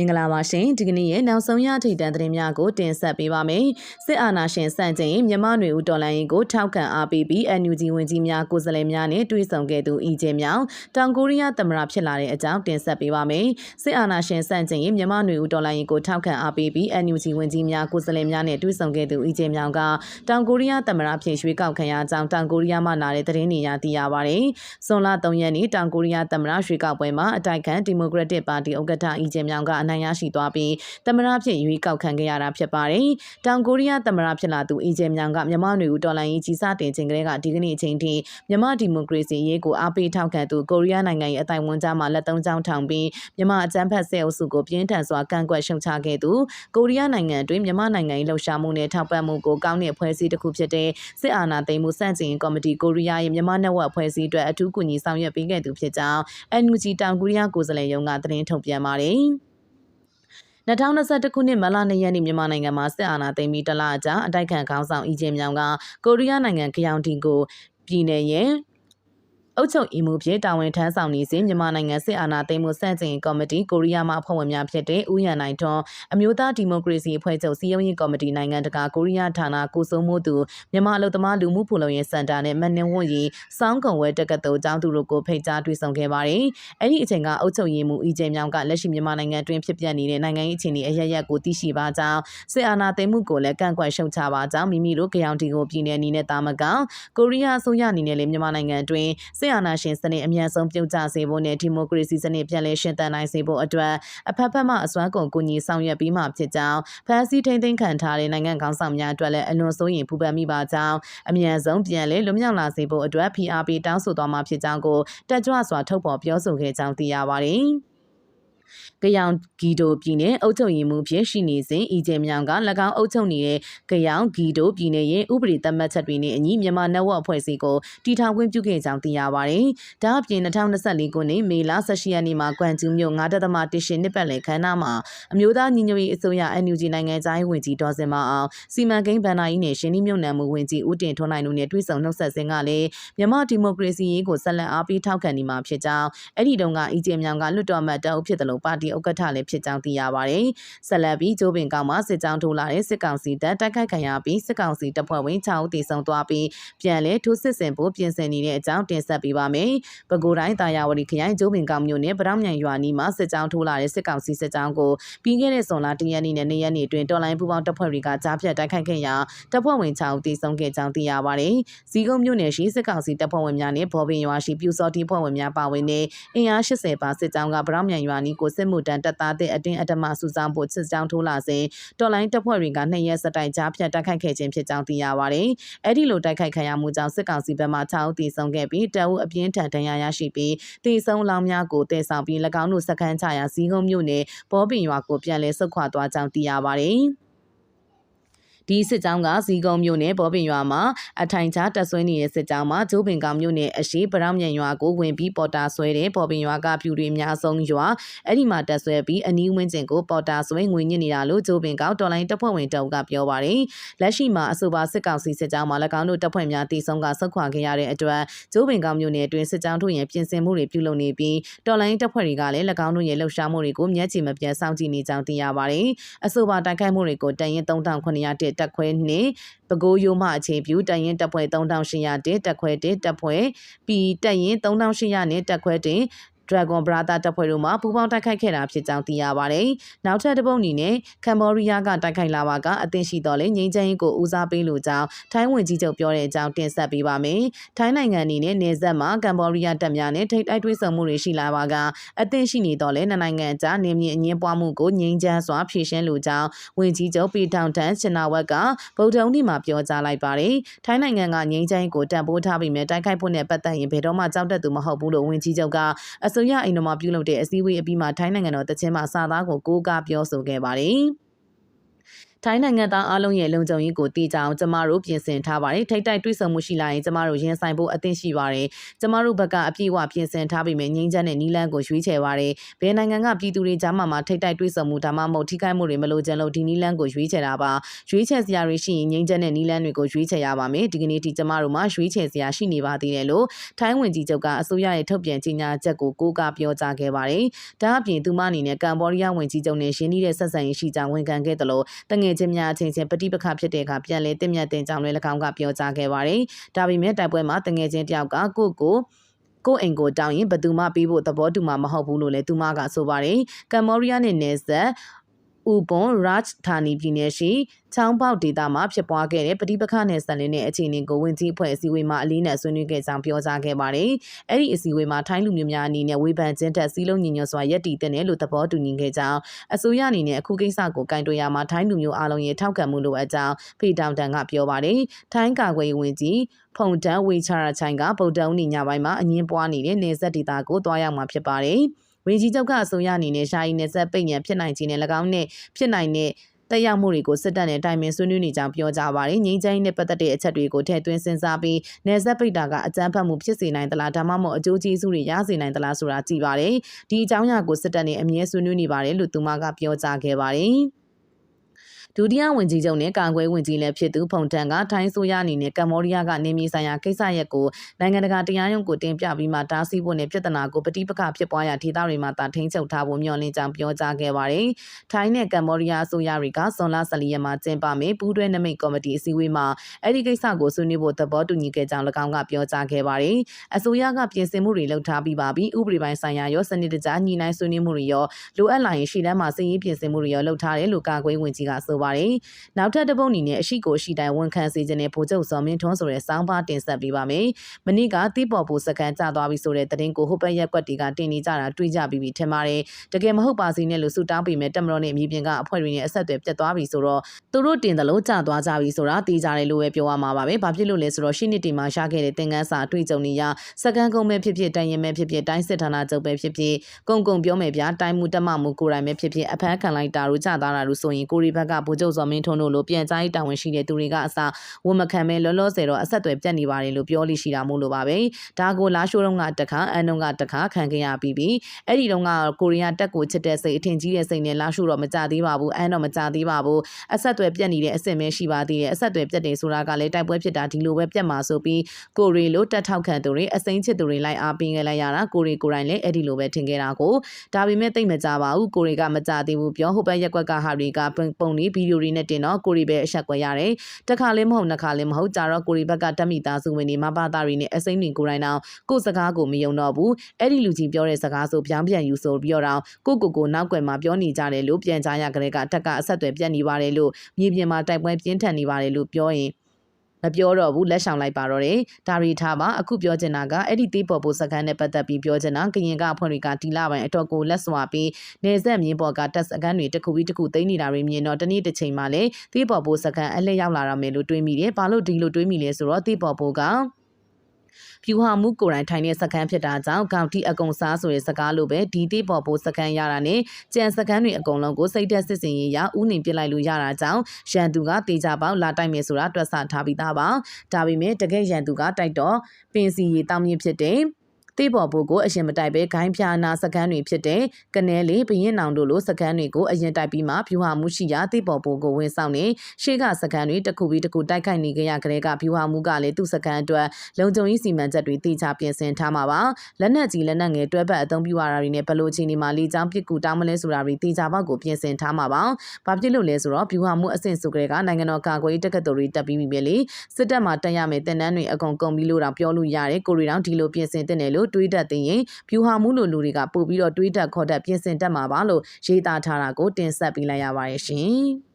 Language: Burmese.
င်္ဂလာပါရှင်ဒီကနေ့ရဲ့နောက်ဆုံးရထိပ်တန်းသတင်းများကိုတင်ဆက်ပေးပါမယ်စစ်အာဏာရှင်စန့်ကျင်မြမနွေဦးတော်လှန်ရေးကိုထောက်ခံအားပေးပြီး NUG ဝန်ကြီးများကိုယ်စားလှယ်များနဲ့တွေ့ဆုံခဲ့သူဤချင်းမြောင်တောင်ကိုရီးယားသမ္မတဖြစ်လာတဲ့အကြောင်းတင်ဆက်ပေးပါမယ်စစ်အာဏာရှင်စန့်ကျင်မြမနွေဦးတော်လှန်ရေးကိုထောက်ခံအားပေးပြီး NUG ဝန်ကြီးများကိုယ်စားလှယ်များနဲ့တွေ့ဆုံခဲ့သူဤချင်းမြောင်ကတောင်ကိုရီးယားသမ္မတဖြစ်ရွေးကောက်ခံရအကြောင်းတောင်ကိုရီးယားမှလာတဲ့သတင်းတွေရသိရပါတယ်စွန်လ3ရက်နေ့တောင်ကိုရီးယားသမ္မတရွေးကောက်ပွဲမှာအတိုက်ခံဒီမိုကရက်တစ်ပါတီဥက္ကဋ္ဌဤချင်းမြောင်ကအနိုင်ရရှိသွားပြီးသမ္မတဖြစ်ရွေးကောက်ခံခဲ့ရတာဖြစ်ပါတယ်။တောင်ကိုရီးယားသမ္မတဖြစ်လာသူအီဂျင်မြောင်ကမြန်မာနေဦးတော်လိုင်းကြီးကြီးစတင်ခြင်းကလေးကဒီကနေ့အချိန်ထိမြန်မာဒီမိုကရေစီရေးကိုအားပေးထောက်ခံသူကိုရီးယားနိုင်ငံရဲ့အတိုင်ဝန်ကြားမှာလက်သုံးချောင်းထောင်ပြီးမြန်မာအကြမ်းဖက်ဆဲအုပ်စုကိုပြင်းထန်စွာကန့်ကွက်ရှုံချခဲ့သူကိုရီးယားနိုင်ငံတွင်မြန်မာနိုင်ငံ၏လှုပ်ရှားမှုနဲ့ထောက်ပံ့မှုကိုကောင်းတဲ့အဖွဲ့အစည်းတစ်ခုဖြစ်တဲ့စစ်အာဏာသိမ်းမှုစန့်ကျင်ကော်မတီကိုရီးယားရဲ့မြန်မာနယ်ဝက်အဖွဲ့အစည်းအတွက်အထူးကူညီဆောင်ရွက်ပေးခဲ့သူဖြစ်ကြောင်း NUG တောင်ကိုရီးယားကိုယ်စားလှယ်ရုံးကသတင်းထုတ်ပြန်ပါတယ်။ 2021ခုနှစ်မလ2ရက်နေ့မြန်မာနိုင်ငံမှာစစ်အာဏာသိမ်းပြီးတလအကြာအတိုက်ခံခေါင်းဆောင်အီဂျင်မြောင်ကကိုရီးယားနိုင်ငံကြောင်တီကိုပြည်내ရဲ့ အုပ်ချုပ်အီမှုဖြစ်တာဝန်ထမ်းဆောင်နေစဉ်မြန်မာနိုင်ငံစစ်အာဏာသိမ်းမှုစန့်ကျင်ကော်မတီကိုရီးယားမှအဖွဲ့ဝင်များဖြစ်တဲ့ဦးရန်နိုင်ထွန်းအမျိုးသားဒီမိုကရေစီအဖွဲ့ချုပ်စီယုံရေးကော်မတီနိုင်ငံတကာကိုရီးယားဌာနကိုစိုးမိုးသူမြန်မာအလုပ်သမားလူမှုဖူလုံရေးစင်တာနဲ့မန်နင်ဝွန်ရီစောင်းကုံဝဲတက္ကသိုလ်ကျောင်းသူတို့ကိုဖိတ်ကြားတွေ့ဆုံခဲ့ပါတယ်။အဲ့ဒီအချိန်ကအုပ်ချုပ်ရေးမှူးအီဂျင်မြောင်ကလက်ရှိမြန်မာနိုင်ငံတွင်ဖြစ်ပျက်နေတဲ့နိုင်ငံရေးအခြေအနေအရရက်ကိုသိရှိပါကြောင်းစစ်အာဏာသိမ်းမှုကိုလည်းကန့်ကွက်ရှုတ်ချပါကြောင်းမိမိတို့ကြောင်တီကိုပြည်내အနေနဲ့တာမကောင်ကိုရီးယားအစိုးရအနေနဲ့လည်းမြန်မာနိုင်ငံတွင်စစ်အာဏာရှင်စနစ်အမြန်ဆုံးပြုတ်ကျစေဖို့နဲ့ဒီမိုကရေစီစနစ်ပြန်လည်ရှင်သန်နိုင်စေဖို့အတွက်အဖက်ဖက်မှအစွမ်းကုန်ကူညီဆောင်ရွက်ပြီးမှဖြစ်ကြောင်းဖန်စီထိန်သိမ်းခံထားတဲ့နိုင်ငံခေါင်းဆောင်များအတွက်လည်းအလွန်စိုးရိမ်ပူပန်မိပါကြောင်းအမြန်ဆုံးပြန်လည်လွတ်မြောက်လာစေဖို့အတွက် PRP တောင်းဆိုသွားမှာဖြစ်ကြောင်းကိုတက်ကြွစွာထုတ်ဖော်ပြောဆိုခဲ့ကြောင်းသိရပါတယ်။ ကယောင်ဂီဒိုပြည်နယ်အုပ်ချုပ်ရေးမှူးဖြစ်ရှိနေစဉ်အီဂျင်မြောင်က၎င်းအုပ်ချုပ်နေတဲ့ကယောင်ဂီဒိုပြည်နယ်ရဲ့ဥပဒေသတ်မှတ်ချက်တွေနဲ့အညီမြန်မာနယ်ဝအဖွဲ့အစည်းကိုတီထောင်ခွင့်ပြုခဲ့ကြောင်းသိရပါတယ်။ဒါအပြင်2024ခုနှစ်မေလ18ရက်နေ့မှာကွမ်ကျူးမြို့9.1ရှင်နှစ်ပတ်လည်ခမ်းနားမှာအမျိုးသားညီညွတ်ရေးအစိုးရ NUG နိုင်ငံသားရေးဝန်ကြီးဒေါ်စင်မအောင်စီမံကိန်းဗန်နာရေးနဲ့ရှင်နှီးမြှုပ်နှံမှုဝန်ကြီးဦးတင်ထွန်းနိုင်တို့နဲ့တွေ့ဆုံနှုတ်ဆက်စဉ်ကလည်းမြန်မာဒီမိုကရေစီရေးကိုဆက်လက်အားပေးထောက်ခံနေမှာဖြစ်ကြောင်းအဲ့ဒီတုန်းကအီဂျင်မြောင်ကလွတ်တော်မှတ်တအုပ်ဖြစ်တယ်လို့ပါတီဥက္ကဋ္ဌလည်းဖြစ်ကြောင်းသိရပါတယ်။ဆက်လက်ပြီးဂျိုးပင်ကောင်မှစစ်ကြောင်းထိုးလာတဲ့စစ်ကောင်စီတပ်တိုက်ခိုက်ခံရပြီးစစ်ကောင်စီတပ်ဖွဲ့ဝင်6ဦးသေဆုံးသွားပြီးပြန်လည်ထိုးစစ်ဆင်ဖို့ပြင်ဆင်နေတဲ့အကြောင်းတင်ဆက်ပေးပါမယ်။ပဲခူးတိုင်းတာယာဝတီခရိုင်ဂျိုးပင်ကောင်မြို့နယ်ဗရောင်းမြိုင်ရွာနီးမှာစစ်ကြောင်းထိုးလာတဲ့စစ်ကောင်စီစစ်ကြောင်းကိုပြီးခဲ့တဲ့ဇွန်လ1ရက်နေ့နဲ့2ရက်နေ့အတွင်းတော်လိုင်းပူပေါင်းတပ်ဖွဲ့တွေကကြားဖြတ်တိုက်ခိုက်ခဲ့ရာတပ်ဖွဲ့ဝင်6ဦးသေဆုံးခဲ့ကြောင်းသိရပါတယ်။ဇီကုန်းမြို့နယ်ရှိစစ်ကောင်စီတပ်ဖွဲ့ဝင်များနဲ့ဘော်ပင်ရွာရှိပြူစောတီဖွဲ့ဝင်များပါဝင်တဲ့အင်အား80ပါစစ်ကြောင်းကဗရောင်းမြိုင်ရွာနီးကိုစစ်မှုတန်းတပ်သားတဲ့အတင်းအဓမ္မစုဆောင်ဖို့စစ်ကြောင်းထိုးလာစဉ်တော်လိုင်းတပ်ဖွဲ့တွေကနှစ်ရက်စတိုင်ကြားဖြတ်တိုက်ခိုက်ခဲ့ခြင်းဖြစ်ကြောင်းသိရပါတယ်။အဲ့ဒီလိုတိုက်ခိုက်ခံရမှုကြောင့်စစ်ကောင်စီဘက်မှ6ဦးသေဆုံးခဲ့ပြီးတအုပ်အပြင်းထန်ဒဏ်ရာရရှိပြီးသေဆုံးလောင်းများကိုတည်ဆောင်ပြီး၎င်းတို့စခန်းချရာဇီးကုန်းမြို့နယ်ဘောပင်ရွာကိုပြန်လည်ဆုတ်ခွာသွားကြောင်းသိရပါတယ်။ ဒီစစ်ကြောင်းကဇီကုံမြို့နယ်ဘောပင်ရွာမှာအထိုင်ချတပ်ဆွဲနေတဲ့စစ်ကြောင်းမှာဂျိုးပင်ကောင်မြို့နယ်အရှိပရောင်းမြန်ရွာကိုဝင်ပြီးပေါ်တာဆွဲတဲ့ဘောပင်ရွာကပြူတွေအများဆုံးရွာအဲ့ဒီမှာတပ်ဆွဲပြီးအနီးဝန်းကျင်ကိုပေါ်တာဆွဲငွေညစ်နေတာလို့ဂျိုးပင်ကောင်တော်လိုင်းတပ်ဖွဲ့ဝင်တအုပ်ကပြောပါတယ်လက်ရှိမှာအဆိုပါစစ်ကောင်စီစစ်ကြောင်းမှာ၎င်းတို့တပ်ဖွဲ့များတည်ဆုံးကဆုတ်ခွာခဲ့ရတဲ့အတွက်ဂျိုးပင်ကောင်မြို့နယ်အတွင်းစစ်ကြောင်းထုတ်ရင်ပြင်ဆင်မှုတွေပြုလုပ်နေပြီးတော်လိုင်းတပ်ဖွဲ့တွေကလည်း၎င်းတို့ရဲ့လှုပ်ရှားမှုတွေကိုမျက်ခြေမပြတ်စောင့်ကြည့်နေကြောင်းသိရပါတယ်အဆိုပါတိုက်ခိုက်မှုတွေကိုတန်ရင်3900တက်ခွဲနှင့်ပဲခူးရိုးမှအခြေပြုတပ်ရင်တပ်ဖွဲ့3800တက်ခွဲ1တပ်ဖွဲ့ပြီးတပ်ရင်3800နဲ့တပ်ခွဲ1 Dragon Brother တပ်ဖွဲ့တို့မှပူးပေါင်းတိုက်ခိုက်ခဲ့တာဖြစ်ကြောင်းသိရပါတယ်။နောက်ထပ်တစ်ပုတ်အနေနဲ့ကမ်ဘောဒီးယားကတိုက်ခိုက်လာပါကအသင့်ရှိတော်လဲငြိမ်းချမ်းရေးကိုဦးစားပေးလိုကြောင်းထိုင်းဝင်ကြီးချုပ်ပြောတဲ့အကြောင်းတင်ဆက်ပေးပါမယ်။ထိုင်းနိုင်ငံအနေနဲ့နေဆက်မှာကမ်ဘောဒီးယားတပ်များနဲ့ထိပ်တိုက်တွေ့ဆုံမှုတွေရှိလာပါကအသင့်ရှိနေတော်လဲနှစ်နိုင်ငံကြားနေမြေအငင်းပွားမှုကိုငြိမ်းချမ်းစွာဖြေရှင်းလိုကြောင်းဝင်ကြီးချုပ်ပီထောင်တန်ချနာဝက်ကဗုဒ္ဓဦးနေ့မှာပြောကြားလိုက်ပါတယ်။ထိုင်းနိုင်ငံကငြိမ်းချမ်းရေးကိုတံပိုးထားပြီးမြဲတိုက်ခိုက်ဖို့နဲ့ပတ်သက်ရင်ဘယ်တော့မှကြောက်တတ်သူမဟုတ်ဘူးလို့ဝင်ကြီးချုပ်ကအစိုးရအိမ်တော်မှာပြုလုပ်တဲ့အစည်းအဝေးအပြီးမှာထိုင်းနိုင်ငံတော်တချင်းမှစာသားကိုကိုးကားပြောဆိုခဲ့ပါတယ်။ ထိုင်းနိုင်ငံသားအားလုံးရဲ့လုံခြုံရေးကိုတည်ကြအောင်ကျမတို့ပြင်ဆင်ထားပါတယ်ထိတ်တိုက်တွေးဆမှုရှိလာရင်ကျမတို့ရင်ဆိုင်ဖို့အသင့်ရှိပါတယ်ကျမတို့ဘက်ကအပြည့်အဝပြင်ဆင်ထားပြီးမြငင်းချက်နဲ့နီလန်းကိုရွေးချယ်ပါတယ်ဘယ်နိုင်ငံကပြည်သူတွေကြားမှာမှထိတ်တိုက်တွေးဆမှုဒါမှမဟုတ်ထိခိုက်မှုတွေမလိုချင်လို့ဒီနီလန်းကိုရွေးချယ်တာပါရွေးချယ်စရာတွေရှိရင်ငင်းချက်နဲ့နီလန်းတွေကိုရွေးချယ်ရပါမယ်ဒီကနေ့ဒီကျမတို့မှာရွေးချယ်စရာရှိနေပါသေးတယ်လို့ထိုင်းဝင်ကြီးချုပ်ကအစိုးရရဲ့ထုတ်ပြန်ကြေညာချက်ကိုကိုးကားပြောကြားခဲ့ပါတယ်ဒါအပြင်သူမအနေနဲ့ကမ်ဘောဒီးယားဝင်ကြီးချုပ်နဲ့ရင်းနှီးတဲ့ဆက်ဆံရေးရှိကြောင်းဝန်ခံခဲ့တယ်လို့တငယ်ချင်းများအချင်းချင်းပဋိပက္ခဖြစ်တဲ့အခါပြန်လည်တင့်မြတ်တင်ကြောင်းလည်း၎င်းကပြောကြားခဲ့ပါတယ်ဒါပေမဲ့တိုက်ပွဲမှာတငယ်ချင်းတယောက်ကကိုယ့်ကိုကိုအိမ်ကိုတောင်းရင်ဘယ်သူမှပြီးဖို့သဘောတူမှာမဟုတ်ဘူးလို့လည်းသူမကဆိုပါတယ်ကမ်ဘောဒီးယားနဲ့နယ်စပ် ဥပွန်ရတ်ဌာနီပြည်နယ်ရှိချောင်းပေါက်ဒေသမှာဖြစ်ပွားခဲ့တဲ့ပဋိပက္ခနဲ့ဆက်လင်းတဲ့အခြေအနေကိုဝင်ကြီးအဖွဲ့အစည်းအဝေးမှာအလေးနက်ဆွေးနွေးခဲ့ကြောင်းပြောကြားခဲ့ပါတယ်။အဲ့ဒီအစည်းအဝေးမှာထိုင်းလူမျိုးများအနေနဲ့ဝေဖန်ခြင်းတက်စီးလုံးညီညွတ်စွာရပ်တည်တဲ့လို့သဘောတူညီခဲ့ကြောင်းအစိုးရအနေနဲ့အခုကိစ္စကိုကင်တွယ်ရမှာထိုင်းလူမျိုးအားလုံးရဲ့ထောက်ခံမှုလိုအပ်ကြောင်းဖေတောင်တန်ကပြောပါတယ်။ထိုင်းကာကွယ်ရေးဝန်ကြီးဖုန်တန်ဝေချရာချိုင်ကဗုဒ္ဓဦးညပိုင်းမှာအငင်းပွားနေတဲ့နေဆက်ဒေတာကိုတွားရောက်မှာဖြစ်ပါတယ်။ ဝန်ကြီးချုပ်ကအစိုးရအနေနဲ့ရှားရီနယ်စပ်ပိတ်ညံဖြစ်နိုင်ခြင်းနဲ့၎င်းနဲ့ဖြစ်နိုင်တဲ့တက်ရောက်မှုတွေကိုစစ်တပ်နဲ့တိုင်ပင်ဆွေးနွေးနေကြောင်းပြောကြပါတယ်။ငြိမ်းချမ်းရေးနဲ့ပတ်သက်တဲ့အချက်တွေကိုထည့်သွင်းစဉ်းစားပြီးနယ်စပ်ပိတ်တာကအကြမ်းဖက်မှုဖြစ်စေနိုင်သလားဒါမှမဟုတ်အကျိုးကျေးဇူးတွေရစေနိုင်သလားဆိုတာကြည့်ပါတယ်။ဒီအကြောင်းအရာကိုစစ်တပ်နဲ့အမြဲဆွေးနွေးနေပါတယ်လို့သူမကပြောကြားခဲ့ပါတယ်။ ဒုတိယဝန်ကြီးချုပ်နဲ့ကာကွယ်ဝန်ကြီးလည်းဖြစ်သူဖုန်တန်ကထိုင်းဆိုရအနေနဲ့ကမ္ဘောဒီးယားကနေမြေဆိုင်ရာကိစ္စရပ်ကိုနိုင်ငံတကာတရားရုံးကိုတင်ပြပြီးမှတားဆီးဖို့နဲ့ပြည်ထနာကိုပဋိပက္ခဖြစ်ပွားရာဒေသတွေမှာတာထိန်းချုပ်ထားဖို့မျှော်လင့်ကြောင်းပြောကြားခဲ့ပါတယ်။ထိုင်းနဲ့ကမ္ဘောဒီးယားအစိုးရတွေကဇွန်လ14ရက်မှာကျင်းပမယ်ပူးတွဲနမိတ်ကော်မတီအစည်းအဝေးမှာအဲ့ဒီကိစ္စကိုဆွေးနွေးဖို့သဘောတူညီခဲ့ကြောင်း၎င်းကပြောကြားခဲ့ပါတယ်။အစိုးရကပြင်ဆင်မှုတွေလုပ်ထားပြီးပါပြီ။ဥပဒေပိုင်းဆိုင်ရာရောစနစ်တကျညှိနှိုင်းဆွေးနွေးမှုတွေရောလိုအပ်လာရင်ရှေ့တန်းမှာစည်ရေးပြင်ဆင်မှုတွေရောလုပ်ထားတယ်လို့ကာကွယ်ဝင်ကြီးကဆိုပါတယ်။နောက်ထပ်တစ်ပုတ်အနေနဲ့အရှိကိုရှိတိုင်းဝန်ခံစေခြင်းနဲ့ဗိုလ်ချုပ်စော်မင်းထွန်းဆိုတဲ့စောင်းပါတင်ဆက်ပေးပါမယ်။မနေ့ကတိပေါ်ပူစကန်ကျသွားပြီဆိုတဲ့သတင်းကိုဟိုဘက်ရက်ကွက်တွေကတင်နေကြတာတွေ့ကြပြီးပြီထင်ပါတယ်။တကယ်မဟုတ်ပါစေနဲ့လို့ဆူတောင်းပေးမယ်တက်မတော်နဲ့မြေပြင်ကအဖွဲ့တွေနဲ့အဆက်အသွယ်ပြတ်သွားပြီဆိုတော့သူတို့တင်တယ်လို့ကျသွားကြပြီဆိုတာသိကြတယ်လို့ပဲပြောရမှာပါပဲ။ဘာဖြစ်လို့လဲဆိုတော့ရှင်းနှစ်တီမှာရှာခဲ့တဲ့သင်္ကန်းစာအတွေ့အကြုံတွေရစကန်ကုန်းပဲဖြစ်ဖြစ်တိုင်ရင်ပဲဖြစ်ဖြစ်တိုင်းစစ်ဌာနချုပ်ပဲဖြစ်ဖြစ်ကုံကုံပြောမယ်ဗျာတိုင်းမှုတက်မှမှုကိုယ်တိုင်ပဲဖြစ်ဖြစ်အဖမ်းခံလိုက်တာတို့ကျသွားတာတို့ဆိုရင်ကိုရီဘက်ကဗိုလ်ချုပ်စော်မင်းထွန်းတို့လိုပြန်ကြားရေးတာဝန်ရှိတဲ့သူတွေကအစားဝန်မခံမဲလောလောဆယ်တော့အဆက်အသွယ်ပြတ်နေပါတယ်လို့ပြောလို့ရှိတာမို့လို့ပါပဲဒါကိုလာရှိုးတုန်းကတခါအန်တုန်းကတခါခံခဲ့ရပြီးပြီအဲ့ဒီတုန်းကကိုရီးယားတက်ကိုချစ်တဲ့စိတ်အထင်ကြီးတဲ့စိတ်နဲ့လာရှိုးတော့မကြသေးပါဘူးအန်တော့မကြသေးပါဘူးအဆက်အသွယ်ပြတ်နေတဲ့အဆင့်ပဲရှိပါသေးတယ်အဆက်အသွယ်ပြတ်တယ်ဆိုတာကလည်းတိုက်ပွဲဖြစ်တာဒီလိုပဲပြတ်မှာဆိုပြီးကိုရီလိုတက်ထောက်ခံသူတွေအစိမ်းချစ်သူတွေလိုက်အားပေးခဲ့လိုက်ရတာကိုရီကိုယ်တိုင်လည်းအဲ့ဒီလိုပဲထင်ခဲ့တာကိုဒါပေမဲ့သိမကြပါဘူးကိုရီကမကြသေးဘူးပြောဟိုဘက်ရက်ကွက်ကဟာတွေကပုံနေဗီဒီယိုတွေနဲ့တင်တော့ကိုရီပဲအဆက်ကွက်ရတယ်တခါလေးမဟုတ်နှစ်ခါလေးမဟုတ်ကြတော့ကိုရီဘက်ကတက်မိသားစုဝင်တွေမဘာသားတွေနဲ့အစိမ့်တွေကိုယ်တိုင်တော့ကိုစကားကိုမယုံတော့ဘူးအဲ့ဒီလူကြီးပြောတဲ့စကားဆိုပြောင်းပြန်ယူဆိုပြီးတော့ကိုကိုကိုနောက်ွယ်မှာပြောနေကြတယ်လို့ပြန်ကြားရကြတဲ့ကတက်ကအဆက်အသွယ်ပြတ်နေပါတယ်လို့မြေပြင်မှာတိုက်ပွဲပြင်းထန်နေပါတယ်လို့ပြောရင် မပြောတော့ဘူးလက်ဆောင်လိုက်ပါတော့တယ်ဒါရီထားပါအခုပြောချင်တာကအဲ့ဒီသေးပေါ်ပိုစကန်နဲ့ပတ်သက်ပြီးပြောချင်တာကရင်ကအဖွဲ့တွေကဒီလပိုင်းအတော်ကိုလက်စွာပြီးနေဆက်မြင်းပေါ်ကတက်စကန်တွေတစ်ခုပြီးတစ်ခုသိမ်းနေတာတွေမြင်တော့တနေ့တစ်ချိန်မှလည်းသေးပေါ်ပိုစကန်အလှည့်ရောက်လာရမယ်လို့တွေးမိတယ်ဘာလို့ဒီလိုတွေးမိလဲဆိုတော့သေးပေါ်ပိုက ဖြူဟာမှုကိုယ်တိုင်ထိုင်တဲ့စကန်ဖြစ်တာကြောင့်ကောင်တီအကုံစားဆိုတဲ့စကားလိုပဲဒီတိပေါ်ပိုစကန်ရတာနဲ့ကြံစကန်တွေအကုန်လုံးကိုစိတ်သက်စစ်စင်ရေးရဥနေပြစ်လိုက်လို့ရတာကြောင့်ရန်သူကတေချပေါက်လာတိုက်မယ်ဆိုတာတွက်ဆထားပြီးသားပါဒါပေမဲ့တကယ်ရန်သူကတိုက်တော့ပင်စီရီတောင်းမြင့်ဖြစ်တဲ့ တေးပေါ်ဘိုးကိုအရင်မတိုက်ပဲဂိုင်းဖျားနာစကန်းတွေဖြစ်တဲ့ကနဲလေးဘရင်နောင်တို့လိုစကန်းတွေကိုအရင်တိုက်ပြီးမှဖြူဟာမှုရှိရာတေးပေါ်ဘိုးကိုဝင်ဆောင်နေရှေ့ကစကန်းတွေတစ်ခုပြီးတစ်ခုတိုက်ခိုက်နေကြရကြတဲ့ကဖြူဟာမှုကလည်းသူ့စကန်းအတွက်လုံခြုံရေးစီမံချက်တွေတေချပြင်ဆင်ထားမှာပါလက်နက်ကြီးလက်နက်ငယ်တွဲပတ်အသုံးပြုရတာတွေနဲ့ဘလို့ချင်းဒီမှာလေးချောင်းပစ်ကူတောင်းမလဲဆိုတာတွေတေချပေါက်ကိုပြင်ဆင်ထားမှာပါဘာဖြစ်လို့လဲဆိုတော့ဖြူဟာမှုအဆင့်စုကလေးကနိုင်ငံတော်ကာကွယ်ရေးတက္ကသိုလ်တွေတက်ပြီးပြီလေစစ်တပ်မှာတက်ရမယ်တင်နန်းတွေအကုန်ကုန်ပြီးလို့တော့ပြောလို့ရတယ်ကိုရီတောင်ဒီလိုပြင်ဆင်တဲ့နယ်လို့တွေးတတ်သိရင်ဖြူဟာမှုလိုလူတွေကပို့ပြီးတော့တွေးတက်ခေါ်တက်ပြင်ဆင်တတ်မှာပါလို့ရေးသားထားတာကိုတင်ဆက်ပေးလိုက်ရပါတယ်ရှင်။